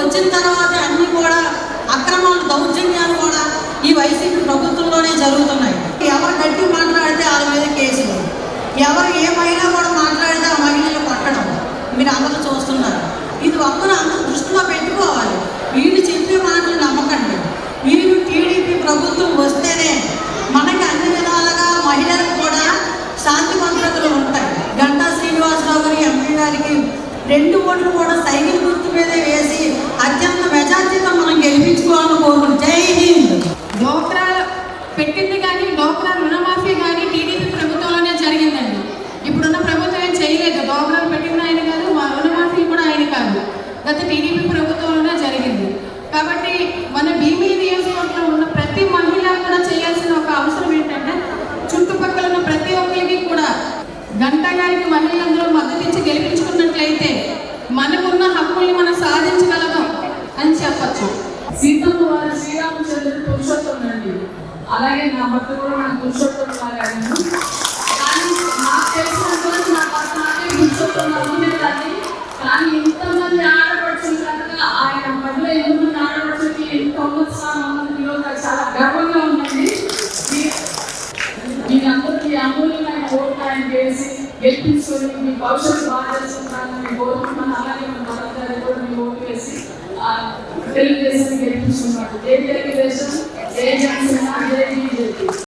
వచ్చిన తర్వాత అన్ని కూడా అక్రమాలు దౌర్జన్యాలు కూడా ఈ వైసీపీ ప్రభుత్వంలోనే జరుగుతున్నాయి. ఎవరు గట్టి మాట్లాడితే వాళ్ళ మీద కేసులు ఎవరు ఏమైనా కూడా మాట్లాడితే ఆ మహిళలు కొట్టడం. మీరు అందరూ చూస్తున్నారు. ఇది ఒక్కరు అందరూ దృష్టిలో పెట్టుకోవాలి. వీళ్ళు చెప్పే మాటలు నమ్మకండి. వీళ్ళు టీడీపీ ప్రభుత్వం వస్తేనే మనకి అన్ని విధాలుగా మహిళలకు కూడా శాంతి భద్రతలు ఉంటాయి. గంటా శ్రీనివాసరావు గారి ఎంపీ గారికి రెండు ఓట్లు కూడా సైకిల్ గుర్తు మీదే వేసి అత్యంత మెజార్టీతో మనం స్వామి కోరుకుంటున్నాం జై హింద్. డోక్రా పెట్టింది కానీ డోక్రా రుణమాఫీ కానీ టీడీపీ ప్రభుత్వంలోనే జరిగిందండి. ఇప్పుడున్న ప్రభుత్వం ఏం చేయలేదు. డోక్రాలు పెట్టింది ఆయన కాదు మా రుణమాఫీ కూడా ఆయన కాదు. గత టీడీపీ ప్రభుత్వంలోనే జరిగింది. కాబట్టి మన భీమీ నియోజకవర్గంలో ఉన్న ప్రతి మహిళ కూడా చేయాల్సిన ఒక అవసరం ఏంటంటే చుట్టుపక్కల ఉన్న ప్రతి ఒక్కరికి కూడా గంట గారికి మహిళలందరూ మద్దతు ఇచ్చి గెలిపించుకున్నట్లయితే అలాగే నా భర్త కూడా మన పురుషోత్తం లాగాను కానీ నాకు తెలిసినంత వరకు నా భర్త నాకే పురుషోత్తం ఉండేదాన్ని కానీ ఇంతమంది ఆడపడుచుల కనుక ఆయన మధ్యలో ఎంతమంది ఆడపడుచులకి ఎంత ఉన్నత ఉన్నది ఈరోజు నాకు చాలా గర్వంగా ఉందండి. మీ- అందరికీ అమూల్యమైన ఓట్లు ఆయన వేసి గెలిపించుకొని మీ భవిష్యత్తు బాగా చేసుకుంటారని కోరుకుంటున్నాను. అలాగే మన భర్త గారికి కూడా మీ ఓటు వేసి ఆ, తెలుగుదేశం గెలిపించుకున్నాడు ఏ తెలుగుదేశం ఏ జనసేన ఏ బీజేపీ